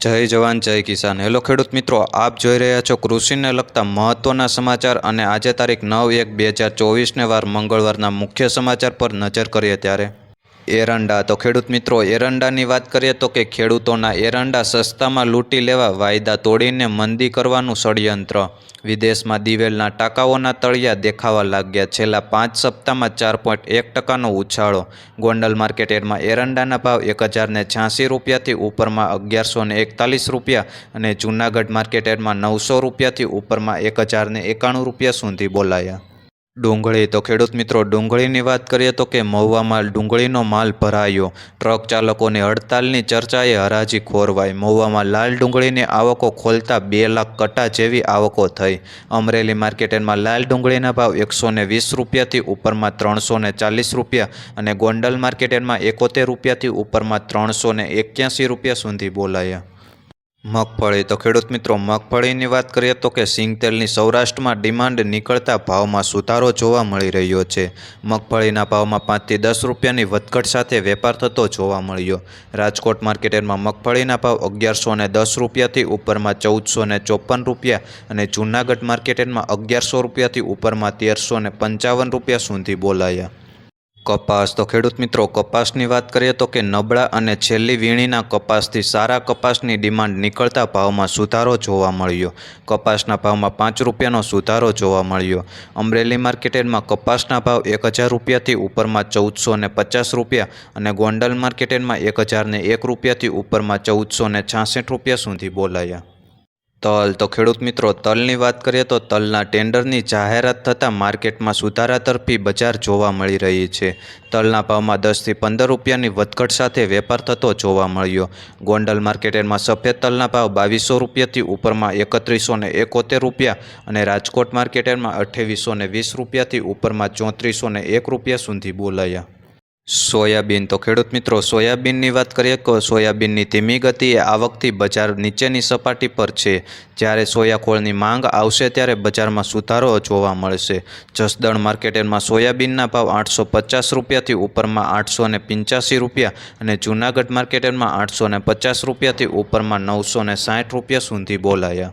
જય જવાન, જય કિસાન. હેલો ખેડૂત મિત્રો, આપ જોઈ રહ્યા છો કૃષિને લગતા મહત્ત્વના સમાચાર અને આજે તારીખ નવ એક બે હજાર ચોવીસને વાર મંગળવારના મુખ્ય સમાચાર પર નજર કરીએ ત્યારે એરંડા. તો ખેડૂત મિત્રો, એરંડાની વાત કરીએ તો કે ખેડૂતોના એરંડા સસ્તામાં લૂંટી લેવા વાયદા તોડીને મંદી કરવાનું ષડયંત્ર. વિદેશમાં દિવેલના ટાંકાઓના તળિયા દેખાવા લાગ્યા. છેલ્લા પાંચ સપ્તાહમાં ચાર પોઈન્ટ એક ટકાનો ઉછાળો. ગોંડલ માર્કેટયાર્ડમાં એરંડાના ભાવ એક હજારને છ્યાસી રૂપિયાથી ઉપરમાં અગિયારસો ને એકતાલીસ રૂપિયા અને જૂનાગઢ માર્કેટયાર્ડમાં નવસો રૂપિયાથી ઉપરમાં એક હજારને એકાણું રૂપિયા સુધી બોલાયા. ડુંગળી. તો ખેડૂત મિત્રો, ડુંગળીની વાત કરીએ તો કે મહુવામાં ડુંગળીનો માલ ભરાયો. ટ્રક ચાલકોની હડતાલની ચર્ચાએ હરાજી ખોરવાઈ. મહુવામાં લાલ ડુંગળીની આવકો ખોલતા બે લાખ કટા જેવી આવકો થઈ. અમરેલી માર્કેટમાં લાલ ડુંગળીના ભાવ એકસો વીસ રૂપિયાથી ઉપરમાં ત્રણસો ચાલીસ રૂપિયા અને ગોંડલ માર્કેટમાં એકોતેર રૂપિયાથી ઉપરમાં ત્રણસો એક્યાસી રૂપિયા સુધી બોલાયા. મગફળી. તો ખેડૂત મિત્રો, મગફળીની વાત કરીએ તો કે સિંગતેલની સૌરાષ્ટ્રમાં ડિમાન્ડ નીકળતા ભાવમાં સુધારો જોવા મળી રહ્યો છે. મગફળીના ભાવમાં પાંચથી દસ રૂપિયાની વધઘટ સાથે વેપાર થતો જોવા મળ્યો. રાજકોટ માર્કેટમાં મગફળીના ભાવ અગિયારસો ને દસ રૂપિયાથી ઉપરમાં ચૌદસો ને ચોપન રૂપિયા અને જૂનાગઢ માર્કેટમાં અગિયારસો રૂપિયાથી ઉપરમાં તેરસો ને પંચાવન રૂપિયા સુધી બોલાયા. કપાસ. તો ખેડૂત મિત્રો, કપાસની વાત કરીએ તો કે નબળા અને છેલ્લી વીણીના કપાસથી સારા કપાસની ડિમાન્ડ નીકળતા ભાવમાં સુધારો જોવા મળ્યો. કપાસના ભાવમાં પાંચ રૂપિયાનો સુધારો જોવા મળ્યો. અમરેલી માર્કેટેડમાં કપાસના ભાવ એક હજાર રૂપિયાથી ઉપરમાં ચૌદસો ને પચાસ રૂપિયા અને ગોંડલ માર્કેટેડમાં એક હજારને એક રૂપિયાથી ઉપરમાં ચૌદસો ને છાસઠ રૂપિયા સુધી બોલાયા. તલ. તો ખેડૂત મિત્રો, તલની વાત કરીએ તો તલના ટેન્ડરની જાહેરાત થતાં માર્કેટમાં સુધારા તરફી બજાર જોવા મળી રહી છે. તલના ભાવમાં દસથી પંદર રૂપિયાની વધઘટ સાથે વેપાર થતો જોવા મળ્યો. ગોંડલ માર્કેટમાં સફેદ તલના ભાવ બાવીસો રૂપિયાથી ઉપરમાં એકત્રીસો ને એકોતેર રૂપિયા અને રાજકોટ માર્કેટમાં અઠ્ઠાવીસો ને વીસ રૂપિયાથી ઉપરમાં ચોત્રીસો ને એક રૂપિયા સુધી બોલાયા. સોયાબીન. તો ખેડૂત મિત્રો, સોયાબીનની વાત કરીએ તો સોયાબીનની ધીમી ગતિએ આવકથી બજાર નીચેની સપાટી પર છે. જ્યારે સોયાખોળની માંગ આવશે ત્યારે બજારમાં સુધારો જોવા મળશે. જસદણ માર્કેટમાં સોયાબીનના ભાવ આઠસો પચાસ રૂપિયાથી ઉપરમાં આઠસો ને પંચ્યાસી રૂપિયા અને જૂનાગઢ માર્કેટમાં આઠસો ને પચાસ રૂપિયાથી ઉપરમાં નવસો ને સાઠ રૂપિયા સુધી બોલાયા.